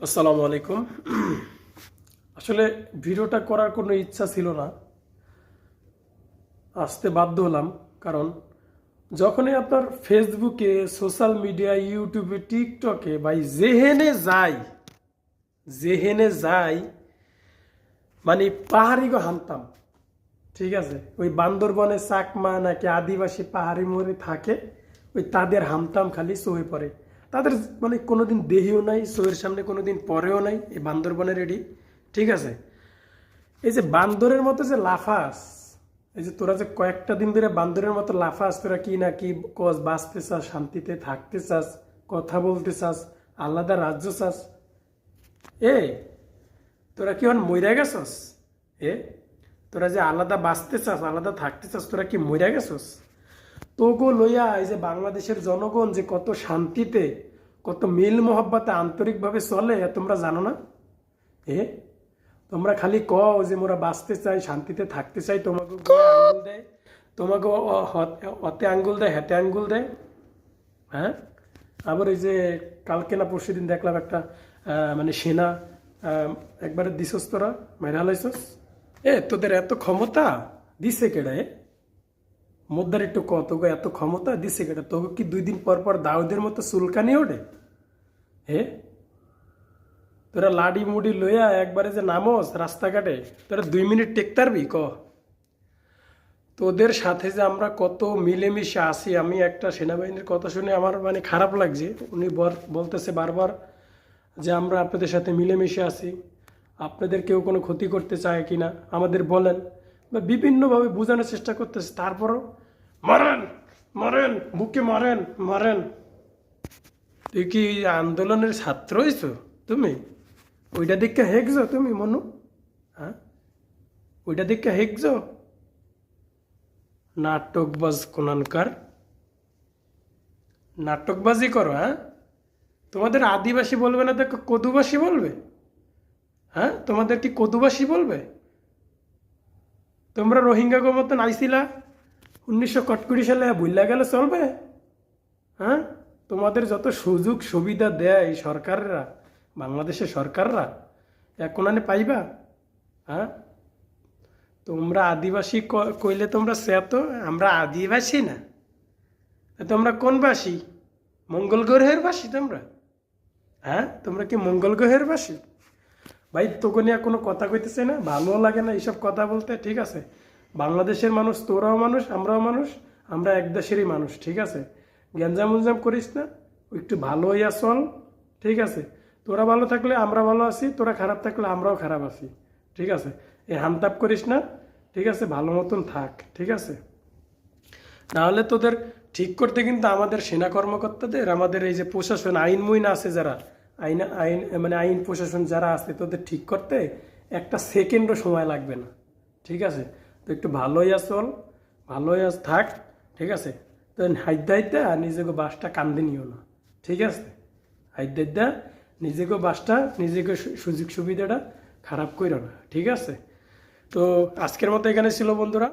আসসালামু আলাইকুম। আসলে ভিডিওটা করার কোনো ইচ্ছা ছিল না। আসতে বাধ্য হলাম, কারণ যখনই আপনার ফেসবুকে সোশ্যাল মিডিয়া ইউটিউবে টিকটকে ভাই যেহেনে যাই যেহেনে যাই মানে পাহাড়ি গো হামতাম ঠিক আছে? ওই বান্দরবনে চাকমা নাকি আদিবাসী পাহাড়ি মোড়ে থাকে, ওই তাদের হামতাম খালি সয়ে পড়ে তাদের মানে কোনোদিন দেহিও নাই সইয়ের সামনে কোনোদিন পরেও নাই, এই বান্দরবনের এডি ঠিক আছে? এই যে বান্দরের মতো যে লাফাস, এই যে তোরা যে কয়েকটা দিন ধরে বান্দরের মতো লাফাস, তোরা কি না কি কস, বাঁচতে চাস, শান্তিতে থাকতে চাস, কথা বলতে চাস, আলাদা রাজ্য চাস। এ, তোরা কি হন মইরা গেছস? এ, তোরা যে আলাদা বাঁচতে চাস, আলাদা থাকতে চাস, তোরা কি মইরা গেছস? তোগো লইয়া এই যে বাংলাদেশের জনগণ যে কত শান্তিতে কত মিল মহব্বতে আন্তরিকভাবে চলে তোমরা জানো না? এ? তোমরা খালি কও যে মোরা বাঁচতে চাই শান্তিতে থাকতে চাই তোমাকে আঙ্গুল দেয় তোমাকে অতে আঙ্গুল দেয় হেতে আঙ্গুল দেয় হ্যাঁ? আবার এই যে কালকে না পরশু দিন দেখলাম একটা মানে সেনা একবারে দিছস তোরা মেরা হালাইছস। এ তোদের এত ক্ষমতা? দিছে কেডা এ? মোদ্দার একটু কত গো এত ক্ষমতা দিছে কেডা তোকে কি দুই দিন পর পর দাউদের মতো চুলকানি ওঠে? হে? তোরা লাডি মুডি লইয়া একবারে যে নামস রাস্তাঘাটে, তোরা দুই মিনিট টেকতারবি ক। তোদের সাথে যে আমরা কত মিলেমিশে আসি আমি একটা সেনাবাহিনীর কথা শুনে আমার মানে খারাপ লাগছে। উনি বলতেছে বারবার যে আমরা আপনাদের সাথে মিলেমিশে আসি আপনাদের কেউ কোনো ক্ষতি করতে চায় কি না আমাদের বলেন। বা বিভিন্নভাবে বোঝানোর চেষ্টা করতেছে, তারপরও মারেন মারেন, বুকে মারেন মারেন। তুই কি আন্দোলনের ছাত্র হইছো তুমি? ওইটা দেখে হেকছো তুমি, মনু। হ্যাঁ? ওইটা দেখে হেকছো নাটকবাজ কোনানকার। নাটকবাজি করো হ্যাঁ? তোমাদের আদিবাসী বলবে না তো কদুবাসী বলবে? হ্যাঁ? তোমাদের কি কদুবাসী বলবে? তোমরা রোহিঙ্গা মতন আইছিলা? উনিশশো কটকুড়ি সালে ভুল্লা গেলে চলবে? হ্যাঁ? তোমাদের যত সুযোগ সুবিধা দেয় সরকাররা বাংলাদেশের সরকাররা, এখন আনে পাইবা? হ্যাঁ? তোমরা আদিবাসী কইলে তোমরা তো, আমরা আদিবাসী না। তোমরা কোন বাসী? মঙ্গল গ্রহের বাসী তোমরা? হ্যাঁ? তোমরা কি মঙ্গল গ্রহের বাসী? ভাই, তোকে নিয়ে কোনো কথা কইতেছে না ভালো লাগে না এইসব কথা বলতে, ঠিক আছে? বাংলাদেশের মানুষ, তোরাও মানুষ, আমরাও মানুষ, আমরা এক দেশেরই মানুষ, ঠিক আছে? গ্যাঞ্জাম উঞ্জাম করিস না একটু ভালো হইয়া চল, ঠিক আছে? তোরা ভালো থাকলে আমরা ভালো আছি, তোরা খারাপ থাকলে আমরাও খারাপ আছি, ঠিক আছে? এ হামতাপ করিস না, ঠিক আছে? ভালো মতন থাক, ঠিক আছে? নাহলে তোদের ঠিক করতে কিন্তু আমাদের সেনা কর্মকর্তাদের, আমাদের এই যে প্রশাসন আইন মুইন আছে যারা আইন আইন মানে আইন প্রশাসন যারা আছে তোদের ঠিক করতে একটা সেকেন্ডও সময় লাগবে না। ঠিক আছে? তো একটু ভালোই আস চল, ভালোই আস থাক, ঠিক আছে? তো হাইদ্যা আর নিজেকে বাসটা কান্দে নিও না, ঠিক আছে? হাইদ্যা নিজেকে বাসটা, নিজেকে সুযোগ সুবিধাটা খারাপ করো না, ঠিক আছে? তো আজকের মতো এখানে ছিল বন্ধুরা।